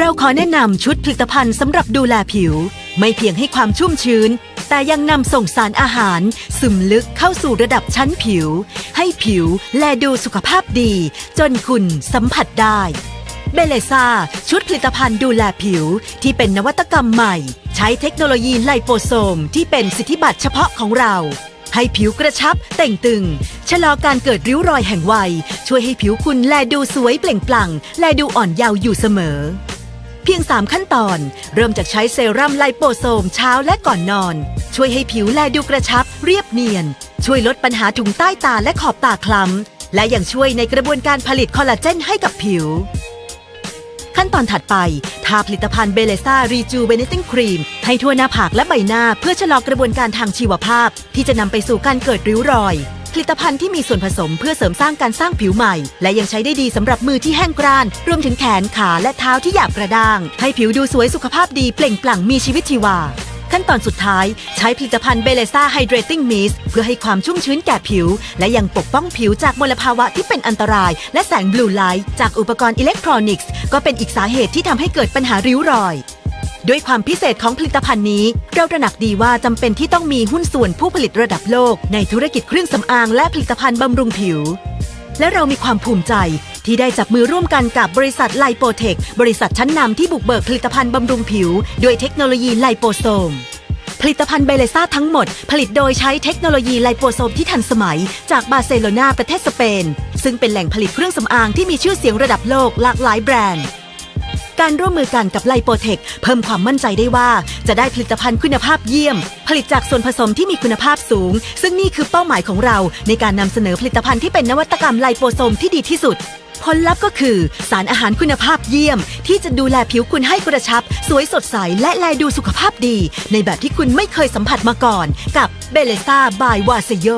เราขอแนะนำชุดผลิตภัณฑ์สำหรับดูแลผิว ไม่เพียงให้ความชุ่มชื้น แต่ยังนำส่งสารอาหาร ซึมลึกเข้าสู่ระดับชั้นผิว ให้ผิวแลดูสุขภาพดี จนคุณสัมผัสได้เบเลซ่าชุดผลิตภัณฑ์ดูแลผิวที่เป็นนวัตกรรมใหม่ ใช้เทคโนโลยีไลโปโซม ที่เป็นสิทธิบัตรเฉพาะของเรา ให้ผิวกระชับเต่งตึง ชะลอการเกิดริ้วรอยแห่งวัย ช่วยให้ผิวคุณแลดูสวยเปล่งปลั่ง แลดูอ่อนเยาว์อยู่เสมอ พียง 3 ขั้นตอน เริ่มจากใช้เซรั่มไลโปโซมเช้าและก่อนนอน ช่วยให้ผิวแลดูกระชับ เรียบเนียน ช่วยลดปัญหาถุงใต้ตาและขอบตาคล้ำ และยังช่วยในกระบวนการผลิตคอลลาเจนให้กับผิว ขั้นตอนถัดไป ทาผลิตภัณฑ์เบเลซ่ารีจูเบเนติ้งครีมให้ทั่วหน้าผากและใบหน้าเพื่อชะลอกระบวนการทางชีวภาพ ที่จะนำไปสู่การเกิดริ้วรอย ผลิตภัณฑ์ที่มีส่วนผสมเพื่อเสริมสร้างการสร้างผิวใหม่ และยังใช้ได้ดีสำหรับมือที่แห้งกร้าน รวมถึงแขนขาและเท้าที่หยาบกระด้าง ให้ผิวดูสวยสุขภาพดีเปล่งปลั่งมีชีวิตชีวา ขั้นตอนสุดท้าย ใช้ผลิตภัณฑ์เบเลซ่าไฮเดรติ้งมิสเพื่อให้ความชุ่มชื้นแก่ผิว และยังปกป้องผิวจากมลภาวะที่เป็นอันตราย และแสงบลูไลท์จากอุปกรณ์อิเล็กทรอนิกส์ ก็เป็นอีกสาเหตุที่ทำให้เกิดปัญหาริ้วรอย ด้วยความพิเศษของผลิตภัณฑ์นี้ เราตระหนักดีว่าจำเป็นที่ต้องมีหุ้นส่วนผู้ผลิตระดับโลก ในธุรกิจเครื่องสำอางและผลิตภัณฑ์บำรุงผิว และเรามีความภูมิใจที่ได้จับมือร่วมกันกับบริษัทไลโปเทค บริษัทชั้นนำที่บุกเบิกผลิตภัณฑ์บำรุงผิว ด้วยเทคโนโลยีไลโปโซมผลิตภัณฑ์เบเลซ่าทั้งหมด ผลิตโดยใช้เทคโนโลยีไลโปโซมที่ทันสมัย จากบาร์เซโลนาประเทศสเปน ซึ่งเป็นแหล่งผลิตเครื่องสำอางที่มีชื่อเสียงระดับโลกหลากหลายแบรนด์ การร่วมมือกันกับไลโปเทคเพิ่มความมั่นใจได้ว่า จะได้ผลิตภัณฑ์คุณภาพเยี่ยม ผลิตจากส่วนผสมที่มีคุณภาพสูง ซึ่งนี่คือเป้าหมายของเรา ในการนำเสนอผลิตภัณฑ์ที่เป็นนวัตกรรมไลโปโซมที่ดีที่สุด ผลลัพธ์ก็คือ สารอาหารคุณภาพเยี่ยม ที่จะดูแลผิวคุณให้กระชับ สวยสดใสและแลดูสุขภาพดี ในแบบที่คุณไม่เคยสัมผัสมาก่อน กับเบเลซ่าบายวาเซโย